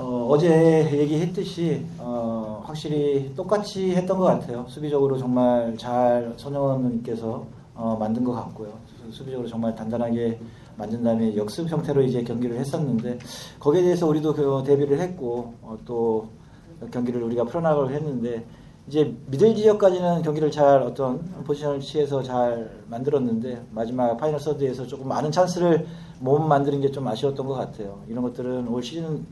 어, 어제 얘기했듯이 어, 확실히 똑같이 했던 것 같아요. 수비적으로 정말 잘 손영원님께서 어, 만든 것 같고요. 수- 수비적으로 정말 단단하게 만든 다음에 역습 형태로 이제 경기를 했었는데 거기에 대해서 우리도 그 대비를 했고 어, 또 경기를 우리가 풀어나가려 했는데 이제 미들 지역까지는 경기를 잘 어떤 포지션을 취해서 잘 만들었는데 마지막 파이널 서드에서 조금 많은 찬스를 못 만드는 게 좀 아쉬웠던 것 같아요. 이런 것들은 올 시즌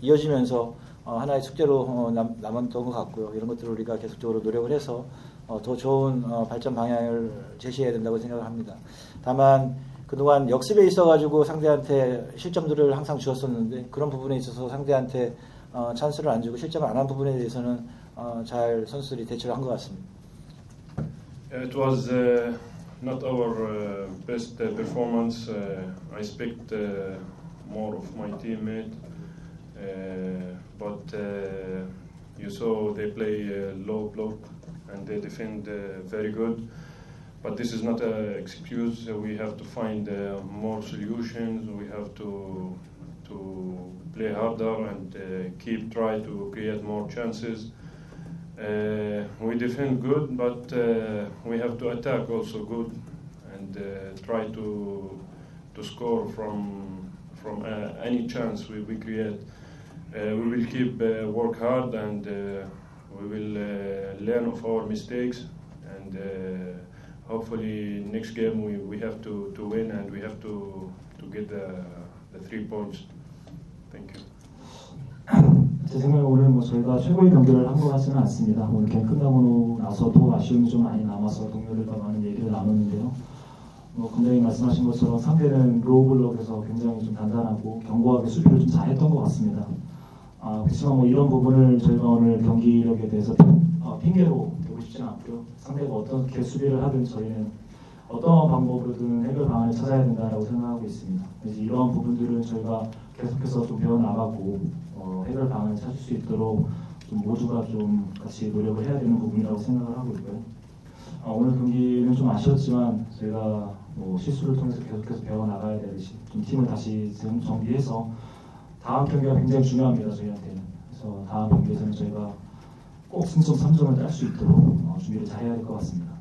이어지면서 어, 하나의 숙제로 어, 남, 남았던 것 같고요. 이런 것들을 우리가 계속적으로 노력을 해서 어, 더 좋은 어, 발전 방향을 제시해야 된다고 생각을 합니다. 다만 그동안 역습에 있어가지고 상대한테 실점들을 항상 주었었는데 그런 부분에 있어서 상대한테 어, 찬스를 안 주고 실점을 안 한 부분에 대해서는 어, 잘 선수들이 대처를 한 것 같습니다. It was uh, not our uh, best uh, performance. Uh, I expect uh, more of my teammate, uh, but uh, you saw they play uh, low block and they defend uh, very good. But this is not an excuse. Uh, We have to find uh, more solutions. We have to to play harder and uh, keep try to create more chances. Uh, we defend good, but uh, we have to attack also good and uh, try to to score from from uh, any chance we, we create. Uh, we will keep uh, work hard and uh, we will uh, learn of our mistakes and uh, hopefully next game we, we have to, to win and we have to to get the, the three points. Thank you. 제 생각에 오늘 뭐 저희가 최고의 경기를 한 것 같지는 않습니다. 오늘 게임 끝나고 나서도 아쉬움이 좀 많이 남아서 동료들과 많은 얘기를 나눴는데요. 뭐 굉장히 말씀하신 것처럼 상대는 로우 블럭에서 굉장히 좀 단단하고 견고하게 수비를 좀 잘했던 것 같습니다. 아, 그렇지만 뭐 이런 부분을 저희가 오늘 경기력에 대해서 핑- 어, 핑계로 대고 싶지는 않고요. 상대가 어떻게 수비를 하든 저희는 어떤 방법으로든 해결 방안을 찾아야 된다라고 생각하고 있습니다. 그래서 이러한 부분들은 저희가 계속해서 좀 배워나가고 어, 해결 방안을 찾을 수 있도록 좀 모두가 좀 같이 노력을 해야 되는 부분이라고 생각을 하고 있고요. 어, 오늘 경기는 좀 아쉬웠지만 저희가 뭐 실수를 통해서 계속해서 배워나가야 되듯이 좀 팀을 다시 정- 정비해서 다음 경기가 굉장히 중요합니다 저희한테는. 그래서 다음 경기에서는 저희가 꼭 승점 3점을 딸 수 있도록 어, 준비를 잘해야 될 것 같습니다.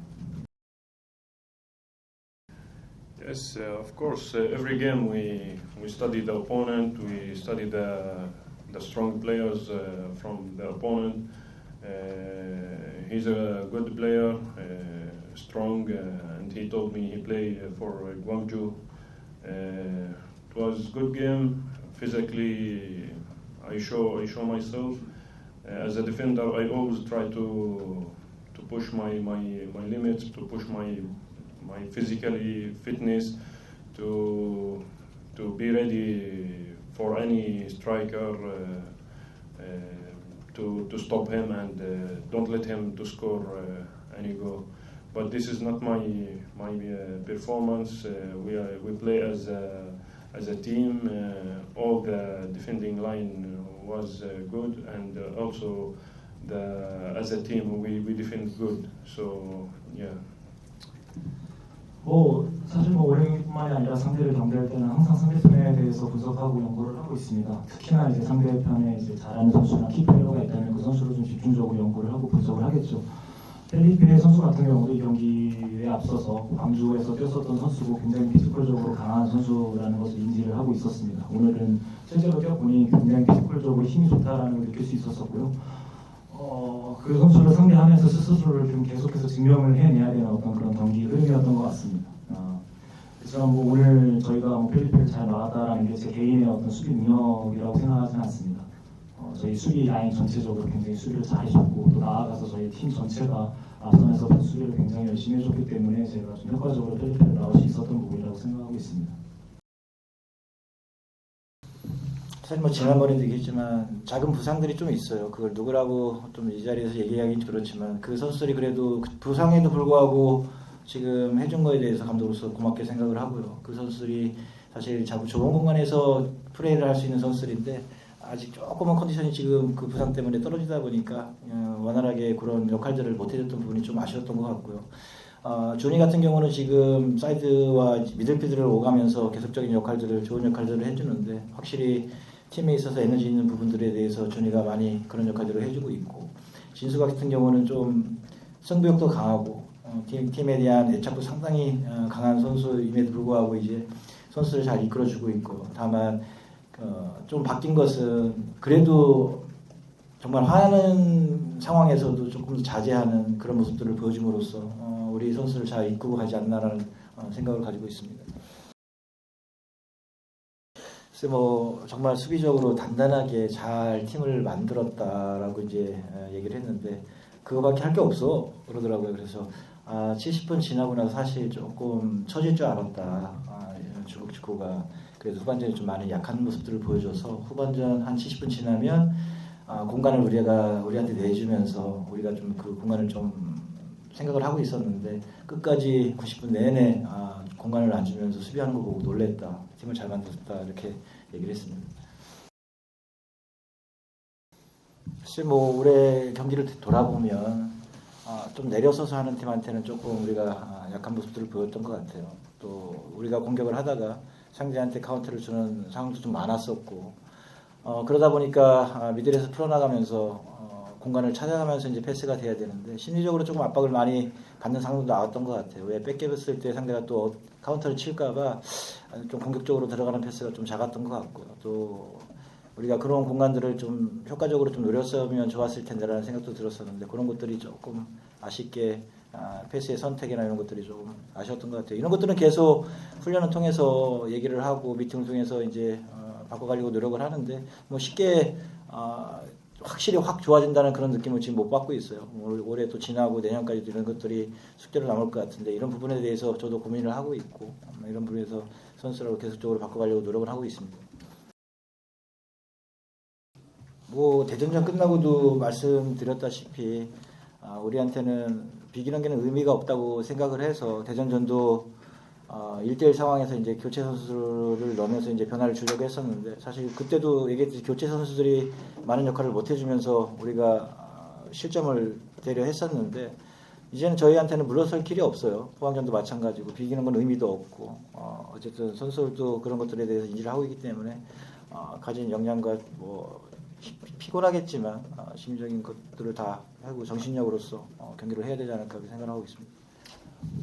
Yes, uh, of course. Uh, every game we we study the opponent. We study the the strong players uh, from the opponent. Uh, he's a good player, uh, strong, uh, and he told me he played for Guangzhou. Uh, it was good game. Physically, I show I show myself. Uh, as a defender, I always try to to push my, my, my limits, to push my my physically fitness, to to be ready for any striker, uh, uh, to to stop him and uh, don't let him to score uh, any goal. But this is not my my uh, performance. We we play as a as a team. Uh, all the defending line was uh, good, and uh, also the as a team we, we defend good. So yeah. 뭐 사실 뭐 올해뿐만이 아니라 상대를 경기할 때는 항상 상대편에 대해서 분석하고 연구를 하고 있습니다. 특히나 이제 상대편에 이제 잘하는 선수나 키플레이어가 있다면 그 선수를 좀 집중적으로 연구를 하고 분석을 하겠죠. 펠리페 선수 같은 경우도 이 경기에 앞서서 광주에서 뛰었었던 선수고 굉장히 피지컬적으로 강한 선수라는 것을 인지를 하고 있었습니다. 오늘은 실제로 뛰어보니 굉장히 피지컬적으로 힘이 좋다라는 걸 느낄 수 있었었고요. 어, 그 선수를 상대하면서 스스로를 좀 계속해서 증명을 해내야 되는 어떤 그런 경기 흐름이었던 것 같습니다. 어, 그렇지만 뭐 오늘 저희가 뭐 필리핀을 잘 막았다라는 게 제 개인의 어떤 수비 능력이라고 생각하지는 않습니다. 어, 저희 수비 라인 전체적으로 굉장히 수비를 잘 해줬고 또 나아가서 저희 팀 전체가 앞선에서 수비를 굉장히 열심히 해줬기 때문에 제가 좀 효과적으로 필리핀을 나올 수 있었던 부분이라고 생각하고 있습니다. 사실 뭐 지난번에도 얘기했지만 작은 부상들이 좀 있어요. 그걸 누구라고 좀 이 자리에서 얘기하기는 그렇지만 그 선수들이 그래도 그 부상에도 불구하고 지금 해준 거에 대해서 감독으로서 고맙게 생각을 하고요. 그 선수들이 사실 자꾸 좁은 공간에서 플레이를 할 수 있는 선수들인데 아직 조금은 컨디션이 지금 그 부상 때문에 떨어지다 보니까 어, 원활하게 그런 역할들을 못 해줬던 부분이 좀 아쉬웠던 것 같고요. 어, 조니 같은 경우는 지금 사이드와 미들필드를 오가면서 계속적인 역할들을 좋은 역할들을 해주는데 확실히 팀에 있어서 에너지 있는 부분들에 대해서 준이가 많이 그런 역할들을 해주고 있고 진수 같은 경우는 좀 승부욕도 강하고 어, 팀, 팀에 대한 애착도 상당히 어, 강한 선수임에도 불구하고 이제 선수를 잘 이끌어주고 있고 다만 어, 좀 바뀐 것은 그래도 정말 화나는 상황에서도 조금 더 자제하는 그런 모습들을 보여줌으로써 어, 우리 선수를 잘 이끌고 가지 않나라는 어, 생각을 가지고 있습니다. 글쎄 뭐 정말 수비적으로 단단하게 잘 팀을 만들었다라고 이제 어, 얘기를 했는데 그거밖에 할 게 없어 그러더라고요. 그래서 아 70분 지나고 나서 사실 조금 처질 줄 알았다. 아, 중국 축구가 그래도 후반전에 좀 많이 약한 모습들을 보여줘서 후반전 한 70분 지나면 아, 공간을 우리가 우리한테 내주면서 우리가 좀 그 공간을 좀 생각을 하고 있었는데 끝까지 90분 내내 아, 공간을 안 주면서 수비하는 거 보고 놀랬다. 팀을 잘 만들었다 이렇게 얘기를 했습니다. 사실 뭐 올해 경기를 돌아보면 아, 좀 내려서서 하는 팀한테는 조금 우리가 아, 약한 모습들을 보였던 것 같아요. 또 우리가 공격을 하다가 상대한테 카운터를 주는 상황도 좀 많았었고 어, 그러다 보니까 아, 미들에서 풀어나가면서 어, 공간을 찾아가면서 이제 패스가 돼야 되는데 심리적으로 조금 압박을 많이 받는 상황도 나왔던 것 같아요. 왜 뺏겨봤을 때 상대가 또 카운터를 칠까봐 좀 공격적으로 들어가는 패스가 좀 작았던 것 같고요. 또 우리가 그런 공간들을 좀 효과적으로 좀 노렸으면 좋았을 텐데라는 생각도 들었었는데 그런 것들이 조금 아쉽게 아, 패스의 선택이나 이런 것들이 조금 아쉬웠던 것 같아요. 이런 것들은 계속 훈련을 통해서 얘기를 하고 미팅을 통해서 이제 어, 바꿔가려고 노력을 하는데 뭐 쉽게 아, 확실히 확 좋아진다는 그런 느낌을 지금 못 받고 있어요. 올- 올해 또 지나고 내년까지도 이런 것들이 숙제로 남을 것 같은데 이런 부분에 대해서 저도 고민을 하고 있고 어, 이런 부분에서 선수라고 계속적으로 바꿔가려고 노력을 하고 있습니다. 뭐 대전전 끝나고도 말씀드렸다시피 아, 우리한테는 비기는 게는 의미가 없다고 생각을 해서 대전전도 어, 1대1 상황에서 이제 교체 선수를 넣으면서 이제 변화를 주려고 했었는데 사실 그때도 얘기했듯이 교체 선수들이 많은 역할을 못 해주면서 우리가 어, 실점을 대려 했었는데 이제는 저희한테는 물러설 길이 없어요. 포항전도 마찬가지고 비기는 건 의미도 없고 어, 어쨌든 선수들도 그런 것들에 대해서 인지를 하고 있기 때문에 어, 가진 역량과 뭐 피- 피곤하겠지만 어, 심리적인 것들을 다 하고 정신력으로서 어, 경기를 해야 되지 않을까 생각하고 있습니다.